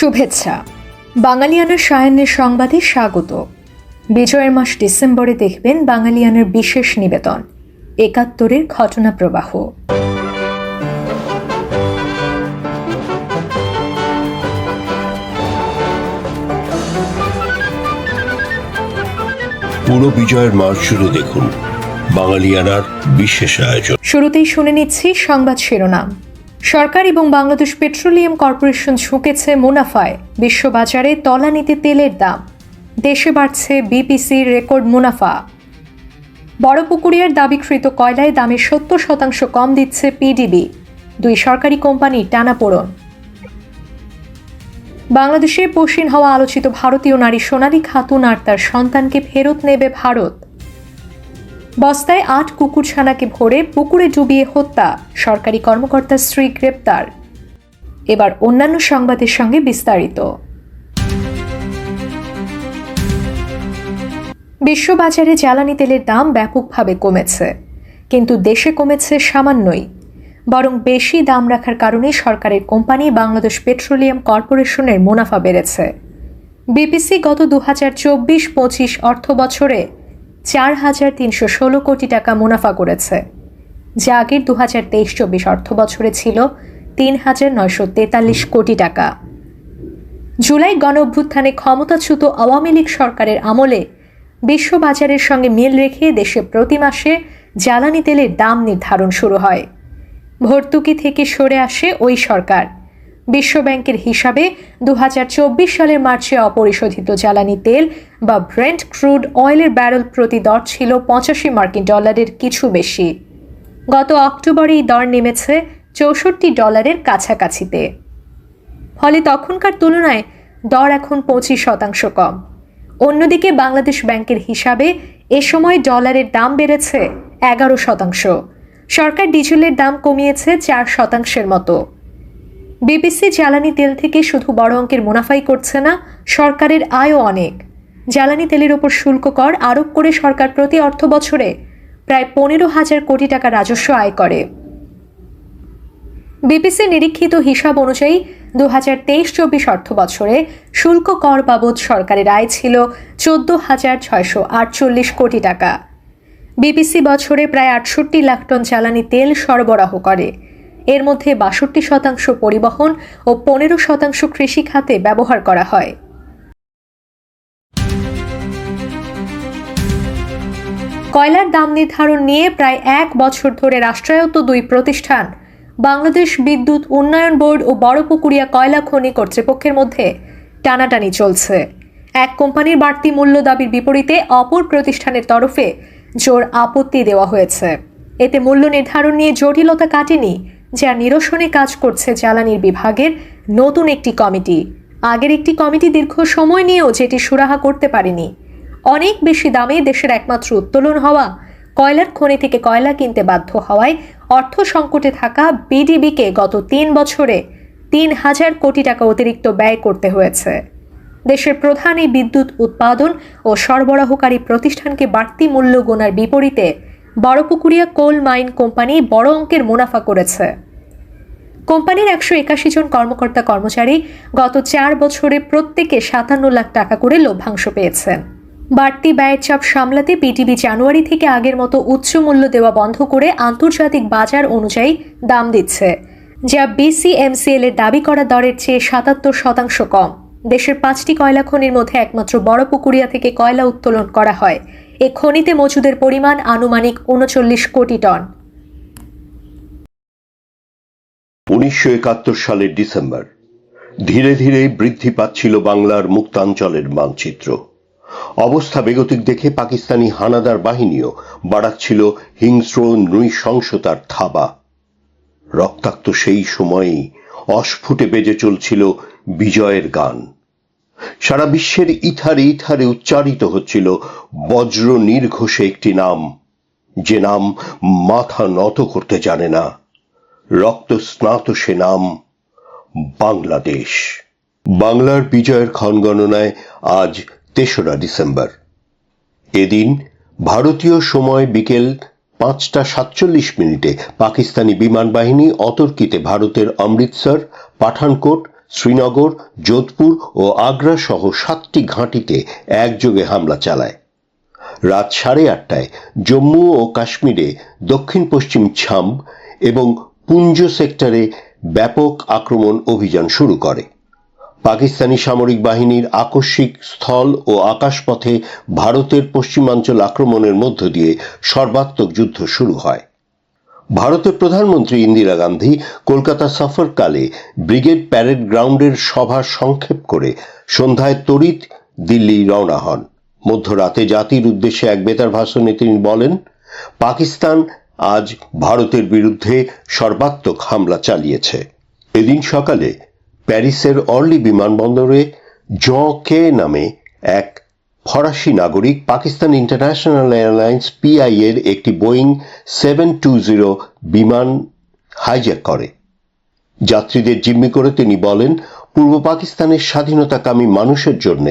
শুভেচ্ছা। বাঙালিয়ানার সায়নের সংবাদে স্বাগত। বিজয়ের মাস ডিসেম্বরে দেখবেন বাঙালিয়ানার বিশেষ নিবেদন একাত্তরের ঘটনা প্রবাহ। পুরো বিজয়ের মাস জুড়ে দেখুন বাঙালিয়ানার বিশেষ আয়োজন। শুরুতেই শুনে নিচ্ছি সংবাদ শিরোনাম। সরকার এবং বাংলাদেশ পেট্রোলিয়াম কর্পোরেশন ঝুঁকেছে মুনাফায়। বিশ্ববাজারে তলানিতে তেলের দাম। দেশে বাড়ছে বিপিসির রেকর্ড মুনাফা। বড়পুকুরিয়ার দাবিকৃত কয়লায় দামে সত্তর শতাংশ কম দিচ্ছে পিডিবি। দুই সরকারি কোম্পানির টানাপোড়ন বাংলাদেশে পশ্চিম হওয়া আলোচিত ভারতীয় নারী সোনালী খাতুন আর তার সন্তানকে ফেরত নেবে ভারত। বস্তায় আট কুকুরছানাকে ভরে পুকুরে ডুবিয়ে হত্যা। সরকারি কর্মকর্তার স্ত্রী গ্রেপ্তার। এবার অন্যান্য সংবাদের সঙ্গে বিস্তারিত। বিশ্ববাজারে জ্বালানি তেলের দাম ব্যাপকভাবে কমেছে, কিন্তু দেশে কমেছে সামান্যই। বরং বেশি দাম রাখার কারণে সরকারের কোম্পানি বাংলাদেশ পেট্রোলিয়াম কর্পোরেশনের মুনাফা বেড়েছে। বিপিসি গত দু হাজার চব্বিশ পঁচিশ অর্থ বছরে চার হাজার তিনশো ষোলো কোটি টাকা মুনাফা করেছে, যা আগের দু হাজার তেইশ চব্বিশ অর্থ বছরে ছিল তিন হাজার নয়শো তেতাল্লিশ কোটি টাকা। জুলাই গণ অভ্যুত্থানে ক্ষমতাচ্যুত আওয়ামী লীগ সরকারের আমলে বিশ্ববাজারের সঙ্গে মিল রেখে দেশে প্রতি মাসে জ্বালানি তেলের দাম নির্ধারণ শুরু হয়। ভর্তুকি থেকে সরে আসে ওই সরকার। বিশ্বব্যাংকের হিসাবে দু হাজার চব্বিশ সালের মার্চে অপরিশোধিত জ্বালানি তেল বা ব্রেন্ট ক্রুড অয়েলের ব্যারেল প্রতি দর ছিল পঁচাশি মার্কিন ডলারের কিছু বেশি। গত অক্টোবরে এই দর নেমেছে চৌষট্টি ডলারের কাছাকাছিতে। ফলে তখনকার তুলনায় দর এখন পঁচিশ শতাংশ কম। অন্যদিকে বাংলাদেশ ব্যাংকের হিসাবে এ সময় ডলারের দাম বেড়েছে এগারো শতাংশ। সরকার ডিজেলের দাম কমিয়েছে চার শতাংশের মতো। বিবিসি জ্বালানি তেল থেকে শুধু বড় অঙ্কের মুনাফাই করছে না, সরকারের আয়ও অনেক। জ্বালানি তেলের ওপর শুল্ক কর আরোপ করে সরকার প্রতি অর্থ বছরে প্রায় পনেরো হাজার কোটি টাকা রাজস্ব আয় করে। বিবিসি নিরীক্ষিত হিসাব অনুযায়ী দু হাজার তেইশ চব্বিশ অর্থ বছরে শুল্ক কর বাবদ সরকারের আয় ছিল চোদ্দ হাজার ছয়শো আটচল্লিশ কোটি টাকা। বিবিসি বছরে প্রায় আটষট্টি লাখ টন জ্বালানি তেল সরবরাহ করে। এর মধ্যে বাষট্টি শতাংশ পরিবহন ও পনেরো শতাংশ কৃষি খাতে ব্যবহার করা হয়। কয়লার দাম নির্ধারণ নিয়ে প্রায় এক বছর ধরে রাষ্ট্রায়ত্ত দুই প্রতিষ্ঠান, বাংলাদেশ বিদ্যুৎ উন্নয়ন বোর্ড ও বড়পুকুরিয়া কয়লা খনি কর্তৃপক্ষের মধ্যে টানাটানি চলছে। এক কোম্পানির বাড়তি মূল্য দাবির বিপরীতে অপর প্রতিষ্ঠানের তরফে জোর আপত্তি দেওয়া হয়েছে। এতে মূল্য নির্ধারণ নিয়ে জটিলতা কাটেনি যা নিরসনে কাজ করছে জ্বালানির বিভাগের নতুন একটি কমিটি। আগের একটি কমিটি দীর্ঘ সময় নিয়েও যেটি সুরাহা করতে পারেনি। অনেক বেশি দামে দেশের একমাত্র উত্তোলন হওয়া, কয়লার খনি থেকে কয়লা কিনতে বাধ্য হওয়ায় অর্থ সংকটে থাকা বিডিবিকে গত তিন বছরে তিন হাজার কোটি টাকা অতিরিক্ত ব্যয় করতে হয়েছে। দেশের প্রধান এই বিদ্যুৎ উৎপাদন ও সরবরাহকারী প্রতিষ্ঠানকে বাড়তি মূল্য গোনার বিপরীতে বড়পুকুরিয়া কোল মাইন কোম্পানি বড় অঙ্কের মুনাফা করেছে। কোম্পানির একশো একাশি জন কর্মকর্তা কর্মচারী গত চার বছরে প্রত্যেকে সাতান্ন লাখ টাকা করে লভ্যাংশ পেয়েছেন। বাড়তি ব্যয়ের চাপ সামলাতে পিটিবি জানুয়ারি থেকে আগের মতো উচ্চ মূল্য দেওয়া বন্ধ করে আন্তর্জাতিক বাজার অনুযায়ী দাম দিচ্ছে, যা বিসিএমসিএল এর দাবি করা দরের চেয়ে সাতাত্তর শতাংশ কম। দেশের পাঁচটি কয়লা খনির মধ্যে একমাত্র বড় পুকুরিয়া থেকে কয়লা উত্তোলন করা হয়। এ খনিতে মজুদের পরিমাণ আনুমানিক উনচল্লিশ কোটি টন। উনিশশো একাত্তর সালের ডিসেম্বর, ধীরে ধীরে বৃদ্ধি পাচ্ছিল বাংলার মুক্তাঞ্চলের মানচিত্র। অবস্থা বেগতিক দেখে পাকিস্তানি হানাদার বাহিনীও বাড়াচ্ছিল হিংস্র নৃশংসতার থাবা। রক্তাক্ত সেই সময়েই অস্ফুটে বেজে চলছিল বিজয়ের গান। সারা বিশ্বের ইথারে ইথারে উচ্চারিত হচ্ছিল বজ্র নির্ঘোষে একটি নাম, যে নাম মাথা নত করতে জানে না। রক্ত স্নাত সে নাম বাংলাদেশ। বাংলার বিজয়ের ক্ষণগণনায় আজ তেসরা ডিসেম্বর। এদিন ভারতীয় সময় বিকেল পাঁচটা সাতচল্লিশ মিনিটে পাকিস্তানি বিমান বাহিনী অতর্কিতে ভারতের অমৃতসর, পাঠানকোট শ্রীনগর, যোধপুর ও আগ্রা সহ সাতটি ঘাঁটিতে একযোগে হামলা চালায়। রাত সাড়ে আটটায় জম্মু ও কাশ্মীরে দক্ষিণ পশ্চিম ছাম এবং পুঞ্জ সেক্টরে ব্যাপক আক্রমণ অভিযান শুরু করে। পাকিস্তানি সামরিক বাহিনীর আকস্মিক স্থল ও আকাশপথে ভারতের পশ্চিমাঞ্চল আক্রমণের মধ্য দিয়ে সর্বাত্মক যুদ্ধ শুরু হয়। ভারতের প্রধানমন্ত্রী ইন্দিরা গান্ধী কলকাতা সফরকালে ব্রিগেড প্যারেড গ্রাউন্ডের সভা সংক্ষেপ করে সন্ধ্যায় তড়িৎ দিল্লি রওনা হন। মধ্যরাতে জাতির উদ্দেশ্যে এক বেতার ভাষণে তিনি বলেন, পাকিস্তান আজ ভারতের বিরুদ্ধে সর্বাত্মক হামলা চালিয়েছে। এদিন সকালে প্যারিসের অর্লি বিমানবন্দরে জ কে নামে এক ফরাসি নাগরিক পাকিস্তান ইন্টারন্যাশনাল এয়ারলাইন্স পিআই এর একটি বোয়িং সেভেন টু জিরো বিমান হাইজ্যাক করে। যাত্রীদের জিম্মি করে তিনি বলেন, পূর্ব পাকিস্তানের স্বাধীনতাকামী মানুষের জন্য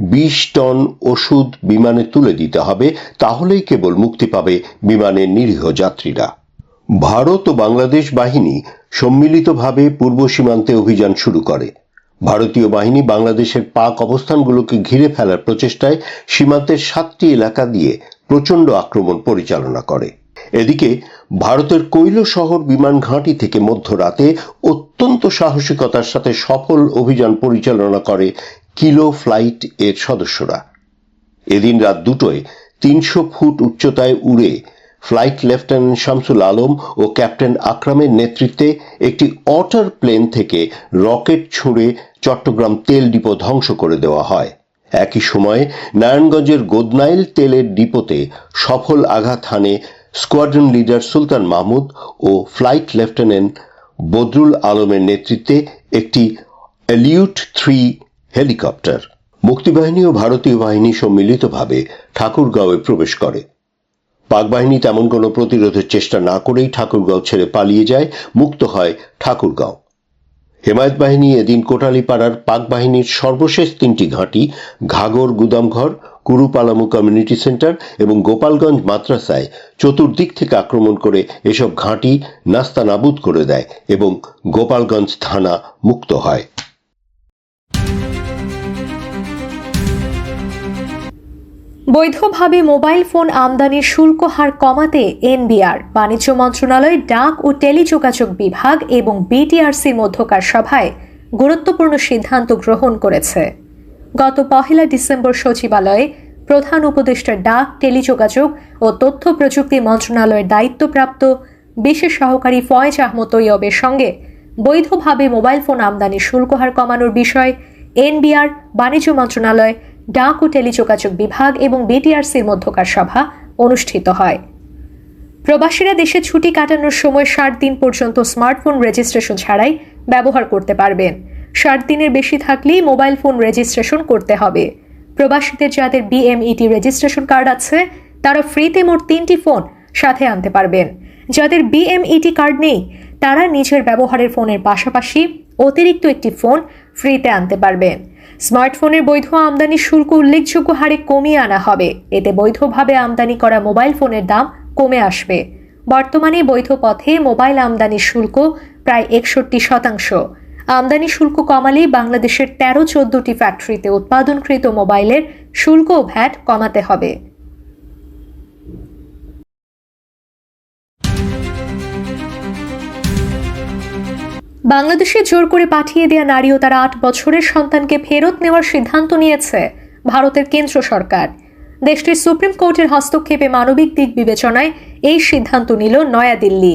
বিশ টন ওষুধ বিমানে তুলে দিতে হবে, তাহলেই কেবল মুক্তি পাবে বিমানের নিরীহ যাত্রীরা। ভারত ও বাংলাদেশ বাহিনী সম্মিলিতভাবে পূর্ব সীমান্তে অভিযান শুরু করে। ভারতীয় বাহিনী বাংলাদেশের পাক অবস্থানগুলোকে ঘিরে ফেলার প্রচেষ্টায় সীমান্তের সাতটি এলাকা দিয়ে প্রচণ্ড আক্রমণ পরিচালনা করে। এদিকে, ভারতের কৈল শহর বিমান ঘাঁটি থেকে মধ্যরাতে অত্যন্ত সাহসিকতার সাথে সফল অভিযান পরিচালনা করে কিলো ফ্লাইট এর সদস্যরা। এদিন রাত দুটোয় তিনশো ফুট উচ্চতায় উড়ে ফ্লাইট লেফটেন্যান্ট শামসুল আলম ও ক্যাপ্টেন আকরামের নেতৃত্বে একটি অটার প্লেন থেকে রকেট ছুঁড়ে চট্টগ্রাম তেল ডিপো ধ্বংস করে দেওয়া হয়। একই সময়ে নারায়ণগঞ্জের গোদনাইল তেলের ডিপোতে সফল আঘাত হানে স্কোয়াড্রন লিডার সুলতান মাহমুদ ও ফ্লাইট লেফটেন্যান্ট বদরুল আলমের নেতৃত্বে একটি এলিউট থ্রি হেলিকপ্টার। মুক্তিবাহিনী ও ভারতীয় বাহিনী সম্মিলিতভাবে ঠাকুরগাঁওয়ে প্রবেশ করে। পাক বাহিনী তেমন কোনো প্রতিরোধের চেষ্টা না করেই ঠাকুরগাঁও ছেড়ে পালিয়ে যায়, মুক্ত হয় ঠাকুরগাঁও। হেমায়ত বাহিনী এদিন কোটালীপাড়ার পাক বাহিনীর সর্বশেষ তিনটি ঘাঁটি, ঘাগর গুদামঘর, কুরুপালামু কমিউনিটি সেন্টার এবং গোপালগঞ্জ মাদ্রাসায় চতুর্দিক থেকে আক্রমণ করে এসব ঘাঁটি নাস্তা নাবুদ করে দেয় এবং গোপালগঞ্জ থানা মুক্ত হয়। বৈধভাবে মোবাইল ফোন আমদানির শুল্ক হার কমাতে এনবিআর, বাণিজ্য মন্ত্রণালয়, ডাক ও টেলিযোগাযোগ বিভাগ এবং বিটিআরসির মধ্যকার সভায় গুরুত্বপূর্ণ সিদ্ধান্ত গ্রহণ করেছে। গত পহেলা ডিসেম্বর সচিবালয়ে প্রধান উপদেষ্টা ডাক, টেলিযোগাযোগ ও তথ্য প্রযুক্তি মন্ত্রণালয়ের দায়িত্বপ্রাপ্ত বিশেষ সহকারী ফয়েজ আহমদ তৈয়বের সঙ্গে বৈধভাবে মোবাইল ফোন আমদানির শুল্ক হার কমানোর বিষয় এনবিআর, বাণিজ্য মন্ত্রণালয় ডাক ও টেলিযোগাযোগ বিভাগ এবং বিটিআরসির মধ্যকার সভা অনুষ্ঠিত হয়। প্রবাসীরা দেশে ছুটি কাটানোর সময় ষাট দিন পর্যন্ত স্মার্টফোন রেজিস্ট্রেশন ছাড়াই ব্যবহার করতে পারবেন। ষাট দিনের বেশি থাকলেই মোবাইল ফোন রেজিস্ট্রেশন করতে হবে। প্রবাসীদের যাদের বিএমইটি রেজিস্ট্রেশন কার্ড আছে, তারা ফ্রিতে মোট তিনটি ফোন সাথে আনতে পারবেন। যাদের বিএমইটি কার্ড নেই, তারা নিজের ব্যবহারের ফোনের পাশাপাশি অতিরিক্ত একটি ফোন ফ্রিতে আনতে পারবেন স্মার্টফোনের বৈধ আমদানি শুল্ক উল্লেখযোগ্য হারে কমিয়ে আনা হবে। এতে বৈধভাবে আমদানি করা মোবাইল ফোনের দাম কমে আসবে। বর্তমানে বৈধ পথে মোবাইল আমদানি শুল্ক প্রায় একষট্টি শতাংশ। আমদানি শুল্ক কমালেই বাংলাদেশের তেরো চোদ্দটি ফ্যাক্টরিতে উৎপাদনকৃত মোবাইলের শুল্ক ভ্যাট কমাতে হবে। বাংলাদেশে জোর করে পাঠিয়ে দেওয়া নারী ও তার আট বছরের সন্তানকে ফেরত নেওয়ার সিদ্ধান্ত নিয়েছে ভারতের কেন্দ্র সরকার। দেশটির সুপ্রিম কোর্টের হস্তক্ষেপে মানবিক দিক বিবেচনায় এই সিদ্ধান্ত নিল নয়াদিল্লি।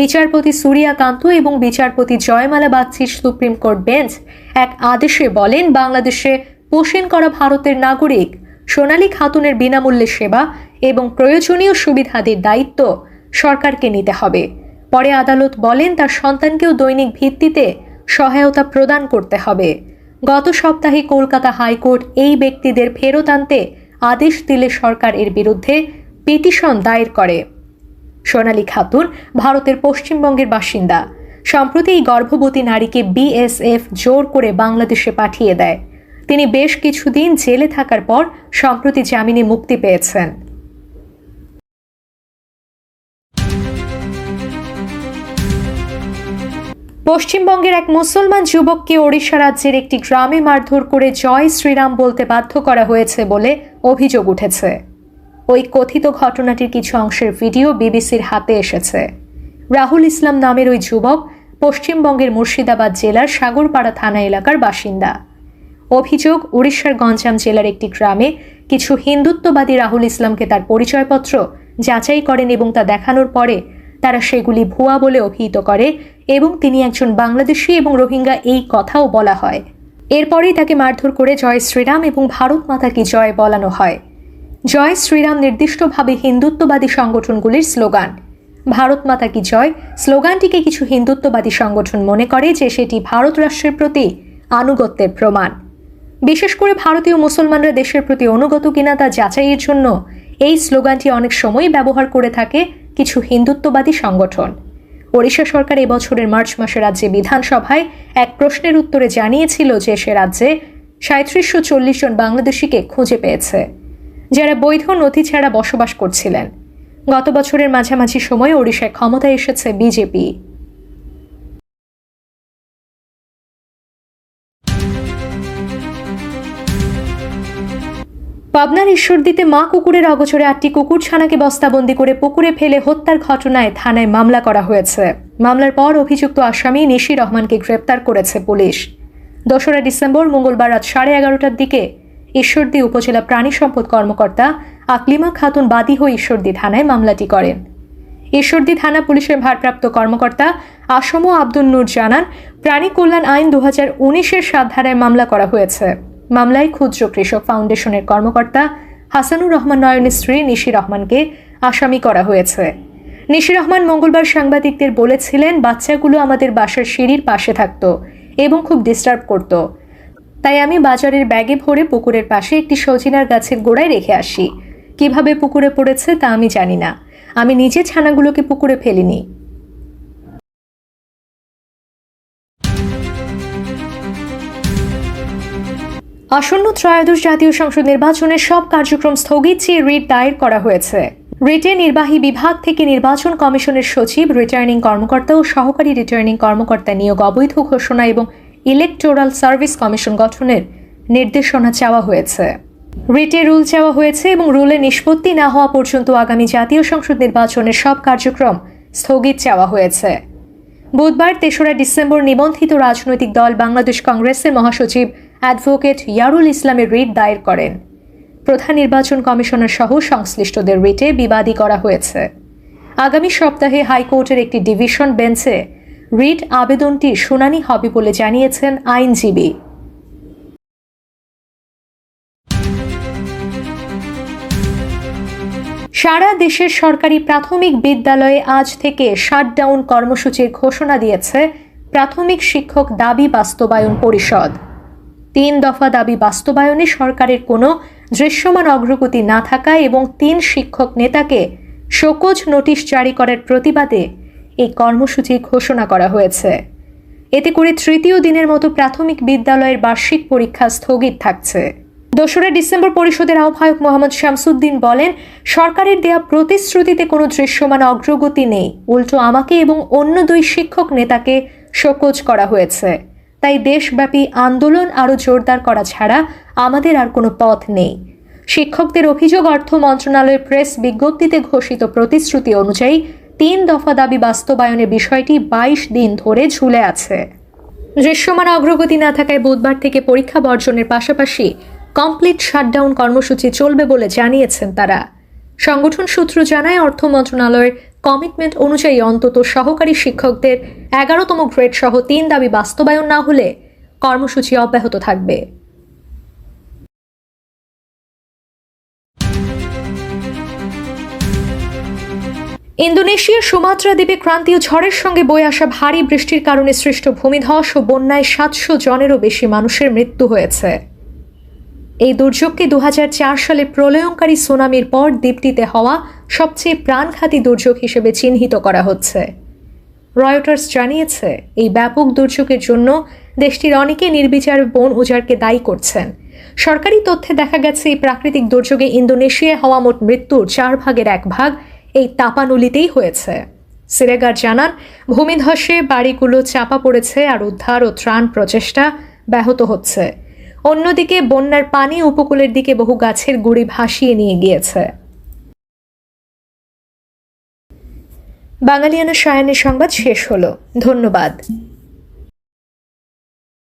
বিচারপতি সূর্যাকান্ত এবং বিচারপতি জয়মালা বাগচির সুপ্রিম কোর্ট বেঞ্চ এক আদেশে বলেন, বাংলাদেশে পোষণ করা ভারতের নাগরিক, সোনালী খাতুনের বিনামূল্যে সেবা এবং প্রয়োজনীয় সুবিধাদির দায়িত্ব সরকারকে নিতে হবে। পরে আদালত বলেন, তার সন্তানকেও দৈনিক ভিত্তিতে সহায়তা প্রদান করতে হবে। গত সপ্তাহে কলকাতা হাইকোর্ট এই ব্যক্তিদের ফেরত আনতে আদেশ দিলে সরকার এর বিরুদ্ধে পিটিশন দায়ের করে। সোনালী খাতুন, ভারতের পশ্চিমবঙ্গের বাসিন্দা। সম্প্রতি এই গর্ভবতী নারীকে বিএসএফ জোর করে বাংলাদেশে পাঠিয়ে দেয়। তিনি বেশ কিছুদিন জেলে থাকার পর সম্প্রতি জামিনে মুক্তি পেয়েছেন। পশ্চিমবঙ্গের এক মুসলমান যুবককে ওড়িশা রাজ্যের একটি গ্রামে মারধর করে জয় শ্রীরাম বলতে বাধ্য করা হয়েছে বলে অভিযোগ উঠেছে। ওই কথিত ঘটনাটির কিছু অংশের ভিডিও বিবিসির হাতে এসেছে। রাহুল ইসলাম নামের ওই যুবক পশ্চিমবঙ্গের মুর্শিদাবাদ জেলার সাগরপাড়া থানা এলাকার বাসিন্দা। অভিযোগ উড়িষ্যার গঞ্জাম জেলার একটি গ্রামে কিছু হিন্দুত্ববাদী রাহুল ইসলামকে তার পরিচয়পত্র যাচাই করেন এবং তা দেখানোর পরে তারা সেগুলি ভুয়া বলে অভিহিত করে এবং তিনি একজন বাংলাদেশি এবং রোহিঙ্গা এই কথাও বলা হয়। এরপরেই তাকে মারধর করে জয় শ্রীরাম এবং ভারত মাতা কি জয় বলানো হয়। জয় শ্রীরাম নির্দিষ্টভাবে হিন্দুত্ববাদী সংগঠনগুলির স্লোগান। ভারত মাতা কি জয় স্লোগানটিকে কিছু হিন্দুত্ববাদী সংগঠন মনে করে যে সেটি ভারত রাষ্ট্রের প্রতি আনুগত্যের প্রমাণ। বিশেষ করে ভারতীয় মুসলমানরা দেশের প্রতি অনুগত কিনা তা যাচাইয়ের জন্য এই স্লোগানটি অনেক সময় ব্যবহার করে থাকে কিছু হিন্দুত্ববাদী সংগঠন। ওড়িশা সরকার এবছরের মার্চ মাসে রাজ্যে বিধানসভায় এক প্রশ্নের উত্তরে জানিয়েছিল যে সে রাজ্যে সাঁত্রিশশো চল্লিশ জন বাংলাদেশিকে খুঁজে পেয়েছে, যারা বৈধ নথি ছাড়া বসবাস করছিলেন। গত বছরের মাঝামাঝি সময়ে ওড়িশায় ক্ষমতায় এসেছে বিজেপি। পাবনার ঈশ্বরদীতে মা কুকুরের অগোচরে আটটি কুকুর ছানাকে বস্তাবন্দি করে পুকুরে ফেলে হত্যার ঘটনায় থানায় মামলা করা হয়েছে। মামলার পর অভিযুক্ত আসামি নিশি রহমানকে গ্রেপ্তার করেছে পুলিশ। দোসরা ডিসেম্বর মঙ্গলবার রাত সাড়ে এগারোটার দিকে ঈশ্বরদী উপজেলা প্রাণী সম্পদ কর্মকর্তা আকলিমা খাতুন বাদী হয়ে ঈশ্বরদী থানায় মামলাটি করেন। ঈশ্বরদী থানা পুলিশের ভারপ্রাপ্ত কর্মকর্তা আসম আব্দুল নূর জানান, প্রাণী কল্যাণ আইন দু হাজার উনিশের সাত ধারায় মামলা করা হয়েছে। মামলায় ক্ষুদ্র কৃষক ফাউন্ডেশনের কর্মকর্তা হাসানুর রহমান নয়নের স্ত্রী নিশি রহমানকে আসামি করা হয়েছে। নিশি রহমান মঙ্গলবার সাংবাদিকদের বলেছিলেন, বাচ্চাগুলো আমাদের বাসার সিঁড়ির পাশে থাকতো এবং খুব ডিস্টার্ব করত। তাই আমি বাজারের ব্যাগে ভরে পুকুরের পাশে একটি সজিনার গাছের গোড়ায় রেখে আসি। কীভাবে পুকুরে পড়েছে তা আমি জানি না। আমি নিজে ছানাগুলোকে পুকুরে ফেলিনি। আসন্ন ত্রয়োদশ জাতীয় সংসদ নির্বাচনের সব কার্যক্রম স্থগিত চেয়ে রিট দায়ের করা হয়েছে। রিটে নির্বাহী বিভাগ থেকে নির্বাচন কমিশনের সচিব, রিটার্নিং কর্মকর্তা ও সহকারী রিটার্নিং কর্মকর্তা নিয়োগ অবৈধ ঘোষণা এবং ইলেকটোরাল সার্ভিস কমিশন গঠনের নির্দেশনা চাওয়া হয়েছে। রিটে রুল চাওয়া হয়েছে এবং রুলে নিষ্পত্তি না হওয়া পর্যন্ত আগামী জাতীয় সংসদ নির্বাচনের সব কার্যক্রম স্থগিত চাওয়া হয়েছে। বুধবার তেসরা ডিসেম্বর নিবন্ধিত রাজনৈতিক দল বাংলাদেশ কংগ্রেসের মহাসচিব অ্যাডভোকেট ইয়ারুল ইসলামের রিট দায়ের করেন। প্রধান নির্বাচন কমিশনার সহ সংশ্লিষ্টদের রিটে বিবাদী করা হয়েছে। আগামী সপ্তাহে হাইকোর্টের একটি ডিভিশন বেঞ্চে রিট আবেদনটি শুনানি হবে বলে জানিয়েছেন আইনজীবী। সারা দেশের সরকারি প্রাথমিক বিদ্যালয়ে আজ থেকে শাটডাউন কর্মসূচির ঘোষণা দিয়েছে প্রাথমিক শিক্ষক দাবি বাস্তবায়ন পরিষদ। তিন দফা দাবি বাস্তবায়নে সরকারের কোনো দৃশ্যমান অগ্রগতি না থাকায় এবং তিন শিক্ষক নেতাকে শোকজ নোটিশ জারি করার প্রতিবাদে এই কর্মসূচি ঘোষণা করা হয়েছে। এতে করে তৃতীয় দিনের মতো প্রাথমিক বিদ্যালয়ের বার্ষিক পরীক্ষা স্থগিত থাকছে। দোসরা ডিসেম্বর পরিষদের আহ্বায়ক মোহাম্মদ শামসুদ্দিন বলেন, সরকারের দেয়া প্রতিশ্রুতিতে কোনো দৃশ্যমান অগ্রগতি নেই। উল্টো আমাকে এবং অন্য দুই শিক্ষক নেতাকে শোকজ করা হয়েছে। তাই দেশব্যাপী আন্দোলন আরও জোরদার করা ছাড়া আমাদের আর কোনো পথ নেই। শিক্ষকদের অভিযোগ, অর্থ মন্ত্রণালয়ের প্রেস বিজ্ঞপ্তিতে ঘোষিত প্রতিশ্রুতি অনুযায়ী তিন দফা দাবি বাস্তবায়নের বিষয়টি বাইশ দিন ধরে ঝুলে আছে। দৃশ্যমান অগ্রগতি না থাকায় বুধবার থেকে পরীক্ষা বর্জনের পাশাপাশি কমপ্লিট শাটডাউন কর্মসূচি চলবে বলে জানিয়েছেন তারা। সংগঠন সূত্র জানায়, অর্থ মন্ত্রণালয়ের কমিটমেন্ট অনুযায়ী অন্তত সহকারী শিক্ষকদের এগারোতম গ্রেড সহ তিন দাবি বাস্তবায়ন না হলে কর্মসূচি অব্যাহত থাকবে। ইন্দোনেশিয়ার সুমাত্রা দ্বীপে ক্রান্তীয় ঝড়ের সঙ্গে বয়ে আসা ভারী বৃষ্টির কারণে সৃষ্ট ভূমিধস ও বন্যায় সাতশো জনেরও বেশি মানুষের মৃত্যু হয়েছে। এই দুর্যোগকে দু হাজার চার সালে প্রলয়ঙ্কারী সুনামির পর দ্বীপটিতে হওয়া সবচেয়ে প্রাণঘাতী দুর্যোগ হিসেবে চিহ্নিত করা হচ্ছে। রয়টার্স জানিয়েছে, এই ব্যাপক দুর্যোগের জন্য দেশটির অনেকে নির্বিচার বন উজাড়কে দায়ী করছেন। সরকারি তথ্যে দেখা গেছে, এই প্রাকৃতিক দুর্যোগে ইন্দোনেশিয়ায় হওয়া মোট মৃত্যুর চার ভাগের এক ভাগ এই তাপানুলিতেই হয়েছে। সিরেগার জানান, ভূমিধসে বাড়িগুলো চাপা পড়েছে আর উদ্ধার ও ত্রাণ প্রচেষ্টা ব্যাহত হচ্ছে। অন্যদিকে বন্যার পানি উপকূলের দিকে বহু গাছের গুড়ি ভাসিয়ে নিয়ে গিয়েছে। বাঙালিয়ানা সায়নের সংবাদ শেষ হলো। ধন্যবাদ।